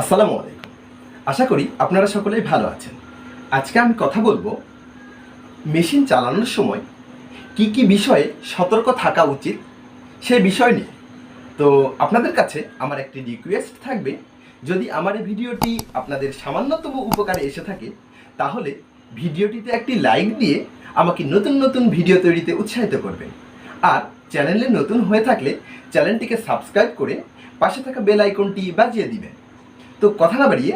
আসসালামু আলাইকুম। আশা করি আপনারা সকলেই ভালো আছেন। আজকে আমি কথা বলব মেশিন চালানোর সময় কি কি বিষয়ে সতর্ক থাকা উচিত সে বিষয় নিয়ে। তো আপনাদের কাছে আমার একটি রিকোয়েস্ট থাকবে, যদি আমার এই ভিডিওটি আপনাদের সামান্যতম উপকারে এসে থাকে, তাহলে ভিডিওটিতে একটি লাইক দিয়ে আমাকে নতুন নতুন ভিডিও তৈরিতে উৎসাহিত করবেন। আর চ্যানেলে নতুন হয়ে থাকলে চ্যানেলটিকে সাবস্ক্রাইব করে পাশে থাকা বেল আইকনটি বাজিয়ে দিবেন। তো কথা না বাড়িয়ে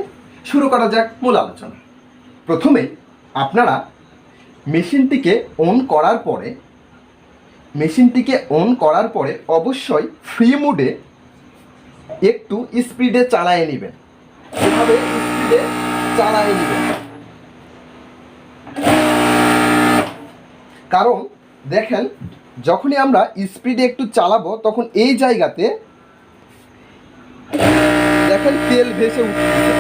শুরু করা যাক মূল আলোচনা। প্রথমে আপনারা মেশিনটিকে অন করার পরে, মেশিনটিকে অন করার পরে অবশ্যই ফ্রি মুডে একটু স্পিডে চালায় নেবেন। এভাবে স্পিডে চালায় নেবেন। কারণ দেখেন, যখনই আমরা স্পিডে একটু চালাবো, তখন এই জায়গাতে দেখেন তেল ভেসে উঠছে।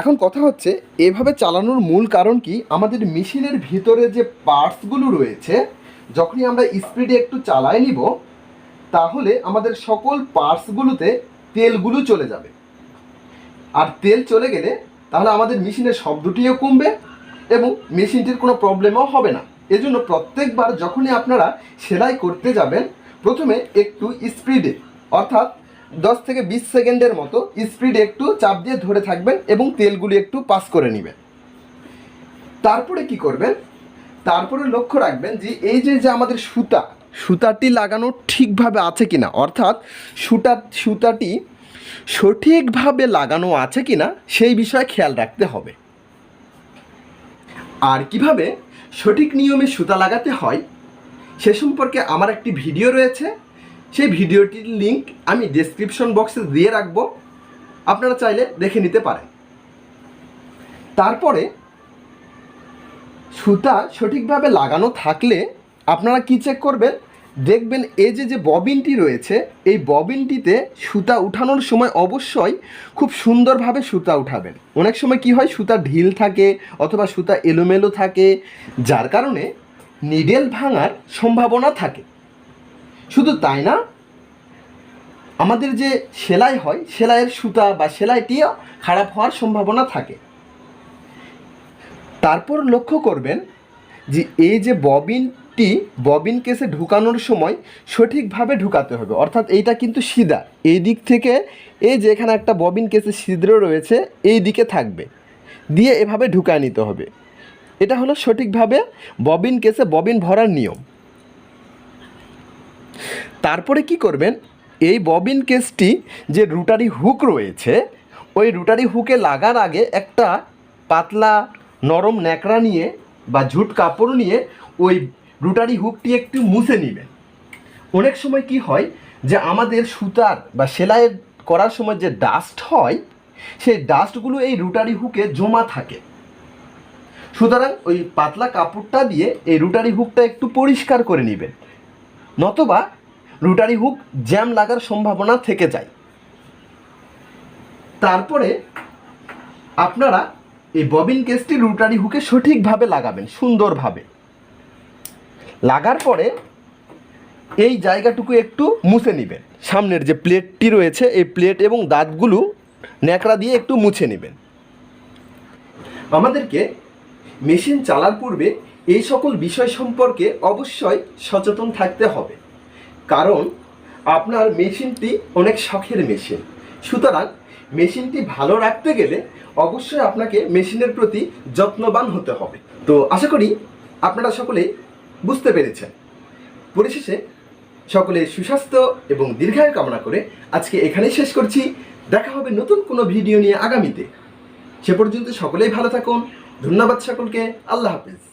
এখন কথা হচ্ছে, এভাবে চালানোর মূল কারণ কি? আমাদের মেশিনের ভিতরে যে পার্টসগুলো রয়েছে, যখনই আমরা স্পিডে একটু চালাই নিব, তাহলে আমাদের সকল পার্টসগুলোতে তেলগুলো চলে যাবে। আর তেল চলে গেলে তাহলে আমাদের মেশিনের শব্দটিও কমবে এবং মেশিনটির কোনো প্রবলেমও হবে না। এজন্য প্রত্যেকবার যখনই আপনারা সেলাই করতে যাবেন, প্রথমে একটু স্পিডে অর্থাৎ দশ থেকে বিশ সেকেন্ডের মতো স্পিডে একটু চাপ দিয়ে ধরে থাকবেন এবং তেলগুলি একটু পাস করে নেবেন। তারপরে কি করবেন? তারপরে লক্ষ্য রাখবেন যে এই যে যে আমাদের সুতা, সুতাটি লাগানো ঠিকভাবে আছে কিনা, অর্থাৎ সুতা, সুতাটি সঠিকভাবে লাগানো আছে কি না সেই বিষয়ে খেয়াল রাখতে হবে। আর কীভাবে সঠিক নিয়মে সুতা লাগাতে হয় সে সম্পর্কে আমার একটি ভিডিও রয়েছে। সেই ভিডিওটির লিংক আমি ডেসক্রিপশন বক্সে দিয়ে রাখব। আপনারা চাইলে দেখে নিতে পারেন। তারপরে সুতা সঠিকভাবে লাগানো থাকলে আপনারা কি চেক করবেন? দেখবেন এই যে যে ববিনটি রয়েছে, এই ববিনটিতে সুতা উঠানোর সময় অবশ্যই খুব সুন্দরভাবে সুতা উঠাবেন। অনেক সময় কি হয় সুতা ঢিল থাকে অথবা সুতা এলোমেলো থাকে, যার কারণে নিডেল ভাঙার সম্ভাবনা থাকে। শুধু তাই না, আমাদের যে সেলাই হয়, সেলাইয়ের সুতা বা সেলাইটিও খারাপ হওয়ার সম্ভাবনা থাকে। তারপর লক্ষ্য করবেন যে এই যে ববিনটি ববিন কেসে ঢুকানোর সময় সঠিকভাবে ঢুকাতে হবে? অর্থাৎ এইটা কিন্তু সিধা। এই দিক থেকে এই যে এখানে একটা ববিন কেসে ছিদ্র রয়েছে, এই দিকে থাকবে। দিয়ে এভাবে ঢুকায় নিতে হবে। এটা হলো সঠিকভাবে ববিন কেসে ববিন ভরার নিয়ম। তারপরে কি করবেন? এই ববিন কেসটি যে রুটারি হুক রয়েছে, ওই রুটারি হুকে লাগার আগে একটা পাতলা নরম ন্যাকড়া নিয়ে বা ঝুট কাপড় নিয়ে ওই রুটারি হুকটি একটু মুছে নেবেন অনেক সময় কি হয় যে আমাদের সুতার বা সেলাইয়ের করার সময় যে ডাস্ট হয়, সেই ডাস্টগুলো এই রুটারি হুকে জমা থাকে। সুতরাং ওই পাতলা কাপড়টা দিয়ে এই রুটারি হুকটা একটু পরিষ্কার করে নেবেন নতবা রুটারি হুক জ্যাম লাগার সম্ভাবনা থেকে যায়। তারপরে আপনারা এই ববিন কেসটি রুটারি হুকে সঠিকভাবে লাগাবেন, সুন্দরভাবে। লাগার পরে এই জায়গাটুকু একটু মুছে নেবেন। সামনের যে প্লেটটি রয়েছে, এই প্লেট এবং দাঁতগুলো ন্যাকড়া দিয়ে একটু মুছে নেবেন। আমাদেরকে মেশিন চালার পূর্বে এই সকল বিষয় সম্পর্কে অবশ্যই সচেতন থাকতে হবে। কারণ আপনার মেশিনটি অনেক শখের মেশিন। সুতরাং মেশিনটি ভালো রাখতে গেলে অবশ্যই আপনাকে মেশিনের প্রতি যত্নবান হতে হবে। তো আশা করি আপনারা সকলে বুঝতে পেরেছেন। পরিশেষে সকলে সুস্বাস্থ্য এবং দীর্ঘায়ু কামনা করে আজকে এখানেই শেষ করছি। দেখা হবে নতুন কোনো ভিডিও নিয়ে আগামীতে। সে পর্যন্ত সকলেই ভালো থাকুন। ধন্যবাদ সকলকে। আল্লাহ হাফিজ।